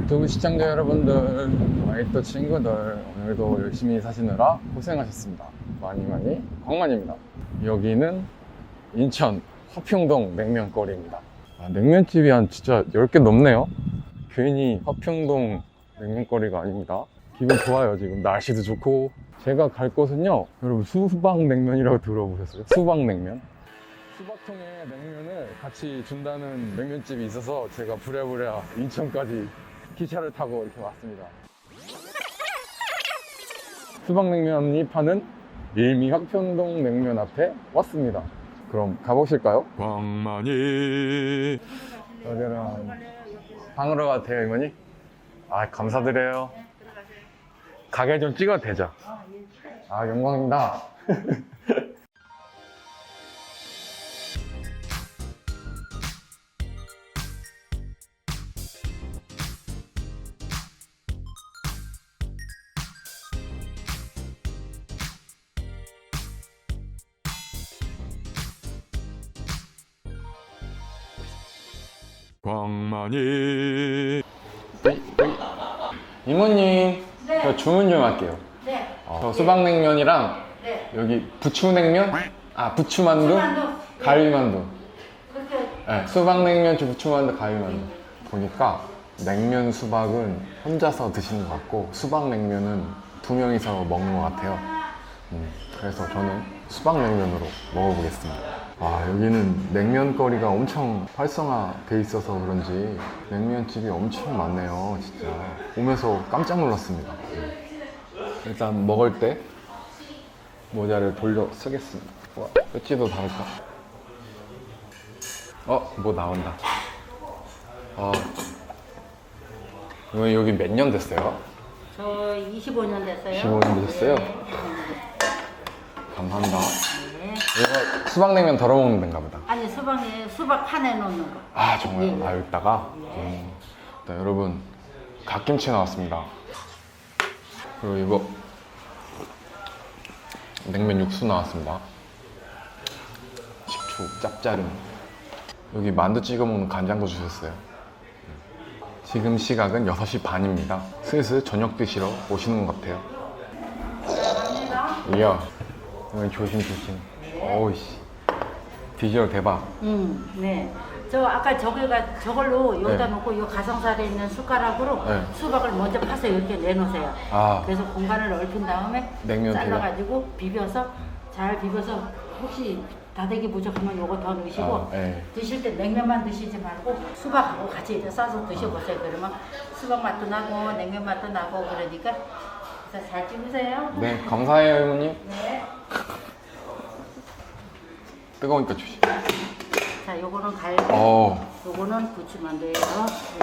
유튜브 시청자 여러분들, 와이또 친구들, 오늘도 열심히 사시느라 고생하셨습니다. 많이 많이 광만입니다. 여기는 인천 화평동 냉면거리입니다. 아, 냉면집이 한 진짜 10개 넘네요. 괜히 화평동 냉면거리가 아닙니다. 기분 좋아요, 지금. 날씨도 좋고. 제가 갈 곳은요, 여러분, 수박냉면이라고 들어보셨어요? 수박냉면? 수박통에 냉면을 같이 준다는 냉면집이 있어서 제가 부랴부랴 인천까지 기차를 타고 이렇게 왔습니다. 수박냉면이 파는 일미 화평동 냉면 앞에 왔습니다. 그럼 가보실까요? 광만이 여기는 방으로 가도 돼요, 이모니? 아, 감사드려요. 가게 좀 찍어도 되죠? 아, 영광입니다. 광만이 이모님 네. 저 주문 좀 할게요 네. 저 수박냉면이랑 네. 여기 부추냉면 아 부추만두 수만두. 가위만두 그렇게 네, 수박냉면 부추만두 가위만두 보니까 냉면 수박은 혼자서 드시는 것 같고 수박냉면은 두 명이서 먹는 것 같아요 음, 그래서 저는 수박냉면으로 먹어보겠습니다 아 여기는 냉면 거리가 엄청 활성화돼 있어서 그런지 냉면집이 엄청 많네요 진짜 오면서 깜짝 놀랐습니다 일단 먹을 때 모자를 돌려 쓰겠습니다 와, 뼈지도 다를까? 어, 뭐 나온다. 어, 이거 여기 몇 년 됐어요? 저 25년 됐어요. 25년 되셨어요? 네. 감사합니다. 네. 이거 수박냉면 덜어 먹는 데인가 보다. 아니 수박에 수박 칸에 넣는 거. 아, 정말? 네. 아, 여기다가? 음. 일단 여러분, 갓김치 나왔습니다. 그리고 이거, 냉면 육수 나왔습니다. 식초, 짭짜름. 여기 만두 찍어 먹는 간장도 주셨어요. 지금 시각은 6시 반입니다. 슬슬 저녁 드시러 오시는 것 같아요. 이야, 이건 조심 조심. 어우씨. 비주얼 대박. 음, 네. 저 아까 저기가 저걸로 여기다 네. 놓고 이 가성살에 있는 숟가락으로 네. 수박을 먼저 파서 이렇게 내놓으세요. 아. 그래서 공간을 넓힌 다음에 냉면 잘라가지고 비벼서 잘 비벼서 혹시 다대기 부족하면 요거 더 넣으시고 아, 네. 드실 때 냉면만 드시지 말고 수박하고 같이 이렇게 싸서 드셔보세요. 그러면 수박 맛도 나고 냉면 맛도 나고 그러니까 잘 찍으세요. 네, 감사해요, 이모님. 네. 뜨거우니까 주시. 자, 요거는 갈비, 어, 요거는 부추만두예요.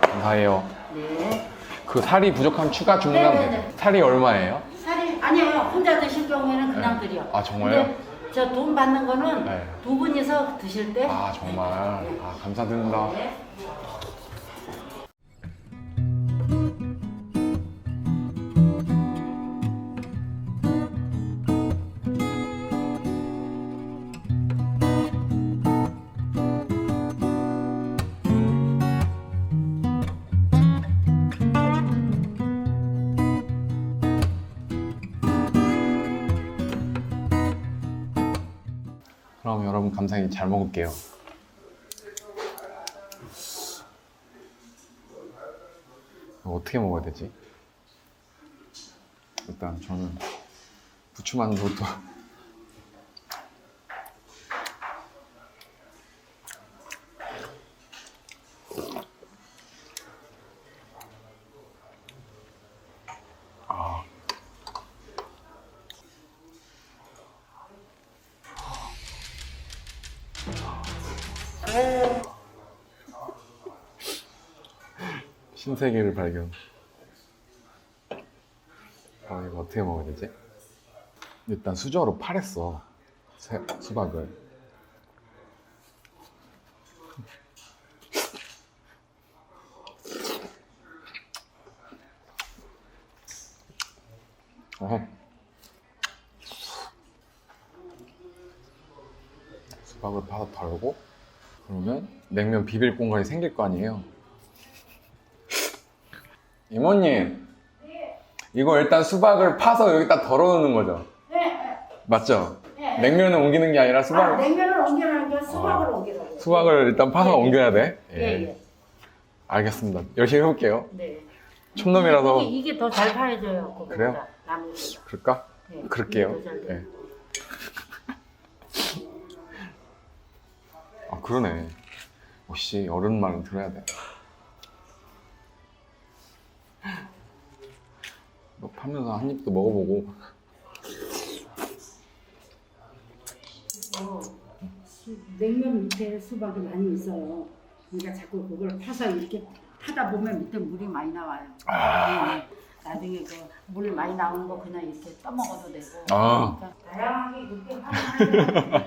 감사해요. 네. 그 살이 부족하면 추가 주문하면 네, 네, 돼요. 네. 살이 얼마예요? 살이 아니에요. 혼자 드실 경우에는 그냥 네. 드려. 아, 정말요? 저 돈 받는 거는 네. 두 분이서 드실 때. 아, 정말. 아, 감사드립니다. 네. 그럼 여러분 감사히 잘 먹을게요. 어떻게 먹어야 되지? 일단 저는 부추만두부 신세계를 발견. 아, 이거 어떻게 먹어야 되지? 일단 수저로 팔했어. 새- 수박을. 어. 수박을 파서 덜고 그러면 냉면 비빌 공간이 생길 거 아니에요. 이모님. 이거 일단 수박을 파서 여기다 덜어놓는 거죠? 네. 맞죠? 네. 냉면을 옮기는 게 아니라 아, 수박, 냉면을 옮기라는 게 수박을 아. 옮기라고. 수박을 일단 파서 예, 예. 옮겨야 돼? 예, 예. 알겠습니다. 열심히 해볼게요. 네. 촌놈이라서. 이게, 이게 더 잘 파여져요. 그래요? 나무보다. 그럴까? 네, 그럴게요. 예. 아, 그러네. 역시 어른 말은 들어야 돼. 파면서 한 입도 먹어보고. 어, 수- 냉면 밑에 수박이 많이 있어요. 그러니까 자꾸 그걸 파서 이렇게 타다 보면 밑에 물이 많이 나와요. 아. 네, 네. 나중에 그 물 많이 나오는 거 그냥 이렇게 떠먹어도 되고. 아. 그러니까 다양하게 그렇게 하면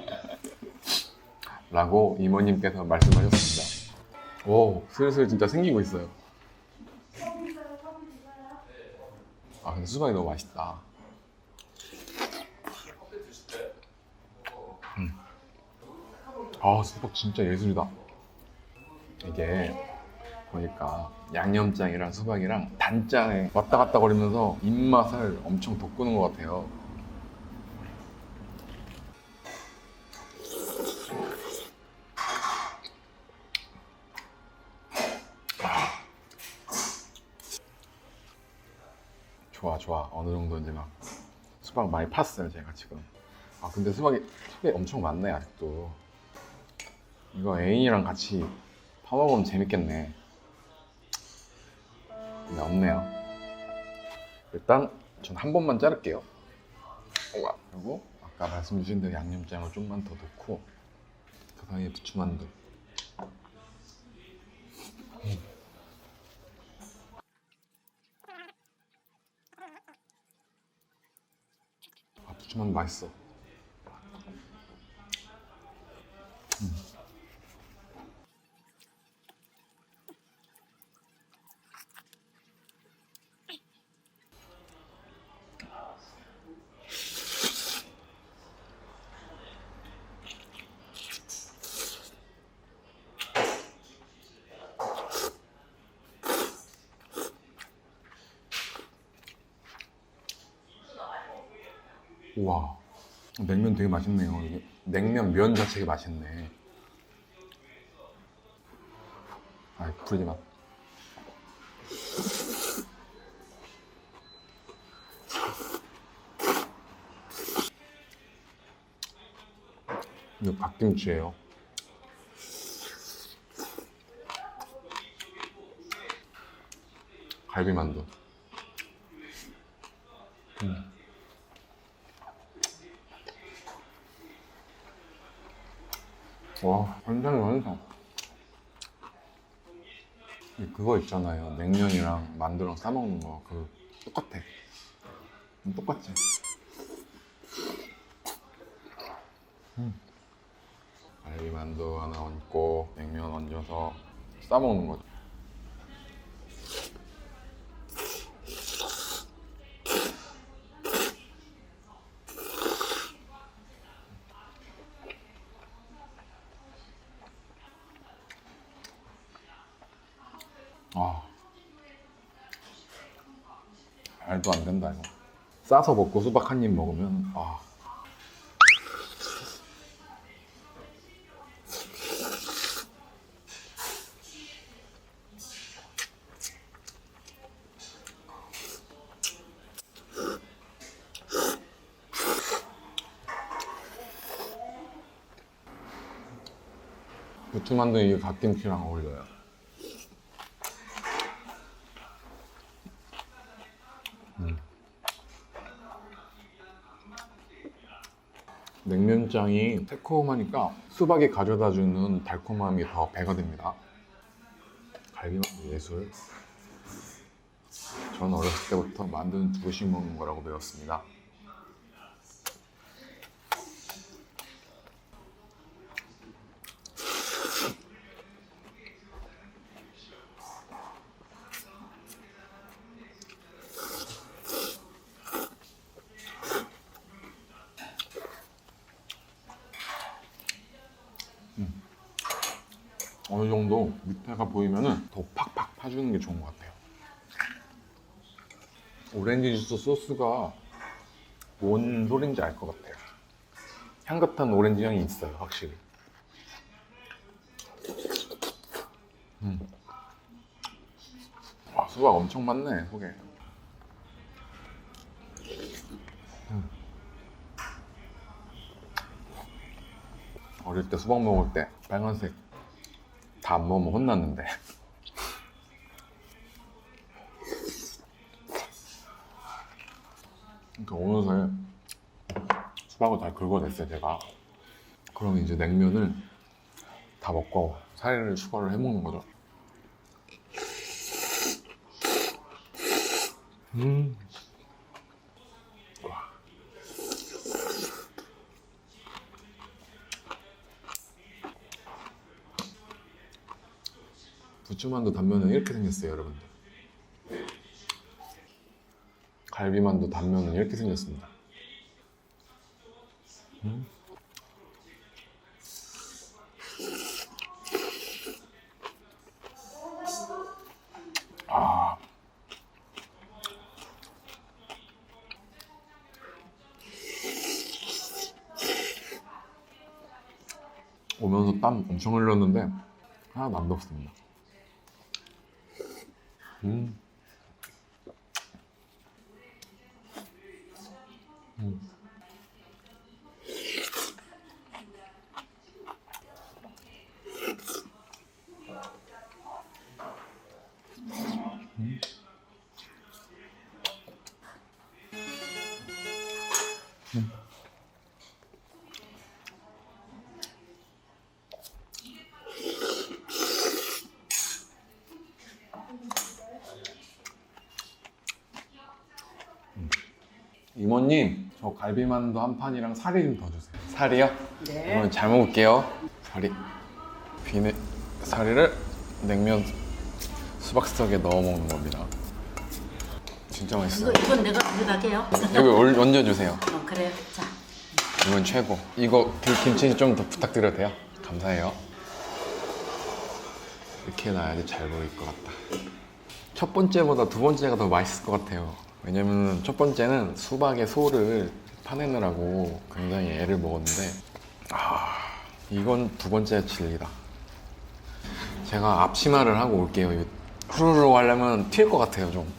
라고 이모님께서 말씀하셨습니다. 오, 슬슬 진짜 생기고 있어요. 아, 근데 수박이 너무 맛있다. 음. 아, 수박 진짜 예술이다. 이게 보니까 양념장이랑 수박이랑 단장에 왔다 갔다 거리면서 입맛을 엄청 돋구는 것 같아요. 좋아 좋아. 어느 정도인지 막 수박 많이 팠어요 제가 지금. 아 근데 수박이 수박이 엄청 많네 아직도. 이거 애인이랑 같이 파먹으면 재밌겠네. 근데 없네요. 일단 전 한 번만 자를게요. 우와. 그리고 아까 말씀 주신 대로 양념장을 좀만 더 넣고 그 사이에 부추만두 아 부추만두 맛있어 우와 냉면 되게 맛있네요. 이게 냉면 면 자체가 맛있네. 아 부르지 마. 이거 갓김치예요. 갈비만두 와, 완전히 완성. 그거 있잖아요. 냉면이랑 만두랑 싸먹는 거. 그 똑같아. 음, 똑같지? 음. 갈비 만두 하나 얹고 냉면 얹어서 싸먹는 거죠. 아. 말도 안 된다, 이거. 싸서 먹고 수박 한 입 먹으면, 아. 부추만두 이게 갓김치랑 어울려요. 냉면장이 새콤하니까 수박이 가져다주는 달콤함이 더 배가 됩니다. 갈비만두 예술. 저는 어렸을 때부터 만두는 두 개씩 먹는 거라고 배웠습니다. 어느 정도 밑에가 보이면은 더 팍팍 파주는 게 좋은 것 같아요. 오렌지 주스 소스가 뭔 소린지 알 것 같아요. 향긋한 오렌지 향이 있어요, 확실히. 음. 와, 수박 엄청 많네, 속에. 음. 어릴 때 수박 먹을 때 빨간색 다 안 먹으면 혼났는데. 그러니까 어느새 수박을 다 긁어냈어요 제가 그럼 이제 냉면을 다 먹고 사리를 추가를 해먹는 거죠 음. 부추만두 단면은 이렇게 생겼어요 여러분들 갈비만두 단면은 이렇게 생겼습니다. 음. 아. 오면서 땀 엄청 흘렸는데 하나도 안 덥습니다. 음. 이모님, 저 갈비만두 한 판이랑 사리 좀더 주세요. 사리요? 네. 이번엔 잘 먹을게요. 사리. 비네 사리를 냉면 수박스톡에 넣어 먹는 겁니다. 진짜 이거 맛있어요. 이건 내가 가져갈게요. 여기 올- 얹어주세요. 어, 그래요. 자, 이건 최고. 이거 김치 좀 더 부탁드려도 돼요? 감사해요. 이렇게 놔야지 잘 보일 것 같다. 첫 번째보다 두 번째가 더 맛있을 것 같아요. 왜냐면 첫 번째는 수박의 소를 파내느라고 굉장히 애를 먹었는데, 아, 이건 두 번째 진리다. 제가 앞치마를 하고 올게요. 후루룩 하려면 튈 것 같아요, 좀.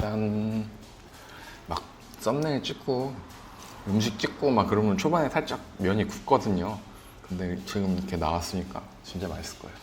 짠. 막 썸네일 찍고 음식 찍고 막 그러면 초반에 살짝 면이 굳거든요. 근데 지금 이렇게 나왔으니까 진짜 맛있을 거예요.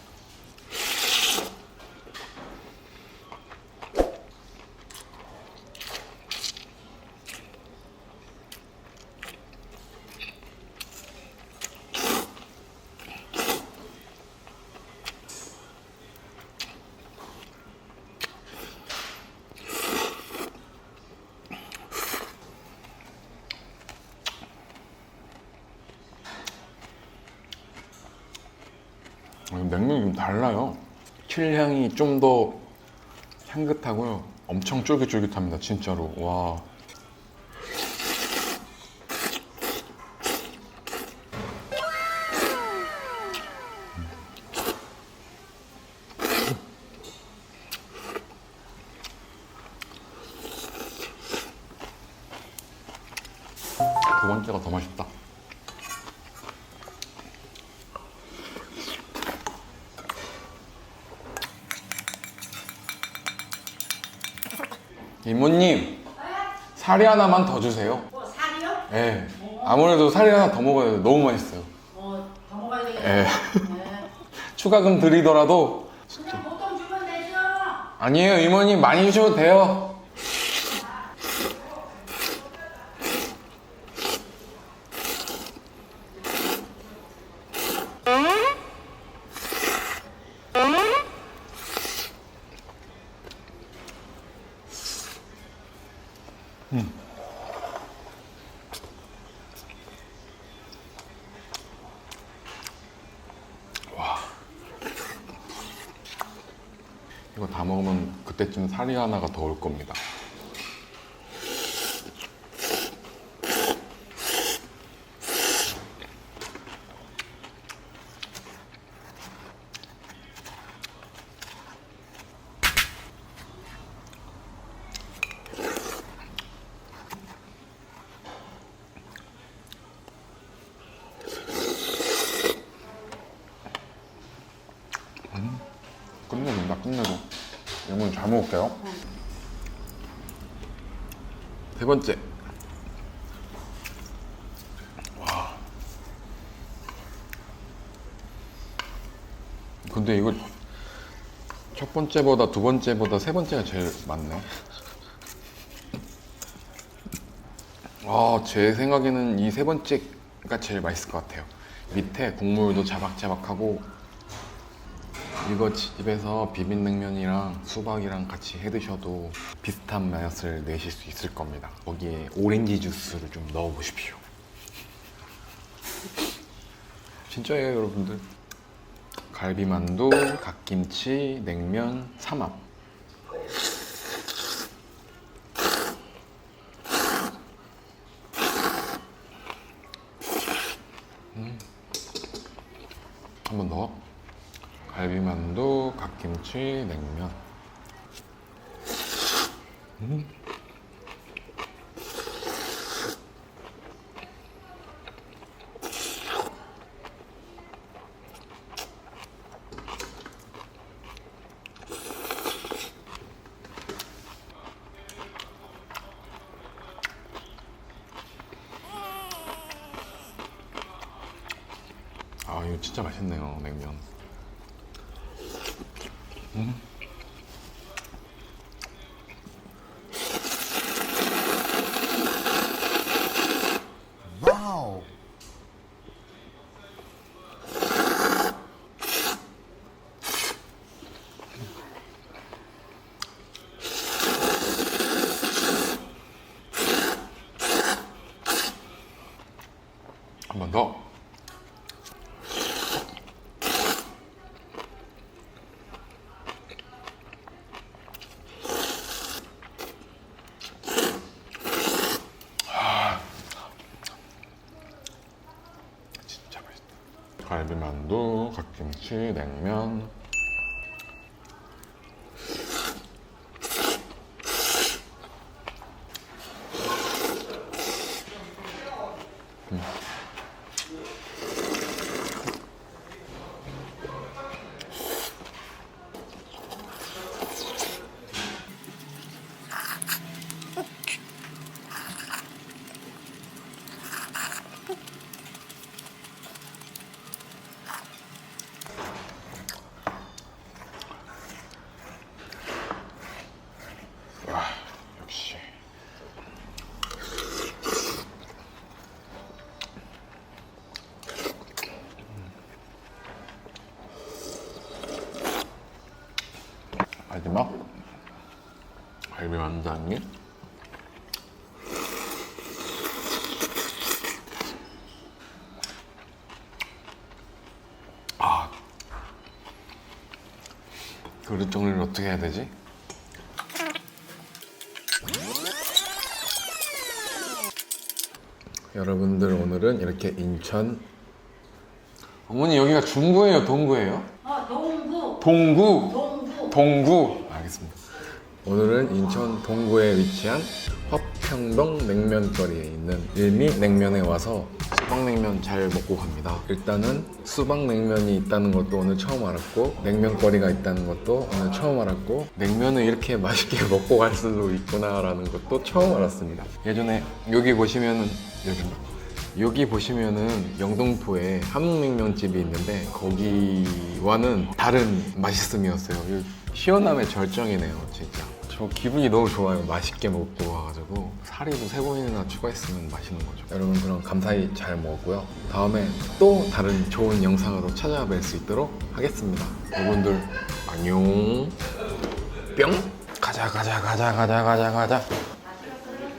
냉면이 좀 달라요. 칠향이 좀 더 향긋하고요. 엄청 쫄깃쫄깃합니다, 진짜로. 와. 이모님, 사리 하나만 더 주세요. 뭐 살이요? 예. 아무래도 사리 하나 더 먹어야 돼요. 너무 맛있어요. 뭐더 먹어야 되겠다. 예. 네. 추가금 드리더라도 그냥 보통 주면 되죠. 아니에요, 이모님 많이 주셔도 돼요. 이거 다 먹으면 그때쯤 사리 하나가 더 올 겁니다 끝내줘 이건 잘 먹을게요 세 번째. 와. 근데 이거 첫 번째보다 두 번째보다 세 번째가 제일 많네. 아, 제 생각에는 이 세 번째가 제일 맛있을 것 같아요. 밑에 국물도 자박자박하고 이거 집에서 비빔냉면이랑 수박이랑 같이 해 드셔도 비슷한 맛을 내실 수 있을 겁니다. 거기에 오렌지 주스를 좀 넣어 보십시오. 진짜예요, 여러분들. 갈비만두, 갓김치, 냉면, 삼합. 한 번 더. 갈비만두, 갓 김치, 냉면. 음. 아, 이거 진짜 맛있네요, 냉면. Mm-hmm. 김치, 냉면. 와, 역시. 마지막 만장이 아 그릇 정리를 어떻게 해야 되지? 여러분들 오늘은 이렇게 인천 어머니 여기가 중구예요 동구예요? 어, 동구, 동구 동구. 동구 오늘은 인천 동구에 위치한 화평동 냉면거리에 있는 일미 냉면에 와서 수박냉면 잘 먹고 갑니다 일단은 수박냉면이 있다는 것도 오늘 처음 알았고 냉면거리가 있다는 것도 오늘 처음 알았고 냉면을 이렇게 맛있게 먹고 갈 수도 있구나라는 것도 처음 알았습니다 예전에 여기 보시면은 여기 여기 보시면은 영등포에 함흥냉면집이 있는데 거기와는 다른 맛있음이었어요. 이 시원함의 절정이네요, 진짜. 저 기분이 너무 좋아요. 맛있게 먹고 와가지고 사리도 세 번이나 추가했으면 맛있는 거죠. 여러분 그럼 감사히 잘 먹었고요. 다음에 또 다른 좋은 영상으로 찾아뵐 수 있도록 하겠습니다. 여러분들 안녕. 뿅. 가자 가자 가자 가자 가자 가자.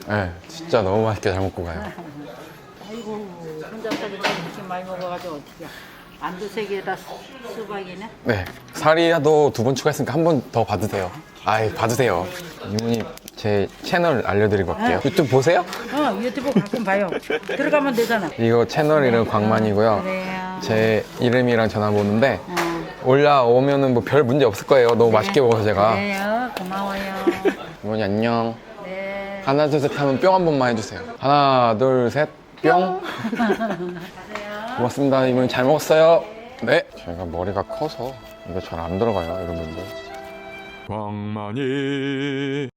네, 진짜 너무 맛있게 잘 먹고 가요. 아이고, 혼자까지 이렇게 많이 먹어가지고 어떻게. 안두 세 개다 수- 수박이네. 네, 사리야도 두 번 추가했으니까 한 번더 받으세요. 아이, 받으세요. 이모님, 제 채널 알려드리고 갈게요. 유튜브 보세요? 어, 유튜브 가끔 봐요. 들어가면 되잖아. 이거 채널 이름 광만이고요. 그래요. 제 이름이랑 전화번호인데 어, 올라오면은 뭐 별 문제 없을 거예요. 너무 맛있게 먹어서 제가. 그래요. 고마워요. 이모니 안녕. 네. 하나, 둘, 셋 하면 뿅 한 번만 해주세요. 하나, 둘, 셋, 뿅. 고맙습니다. 이분 잘 먹었어요. 네. 제가 머리가 커서 이거 잘 안 들어가요, 여러분들. 광만이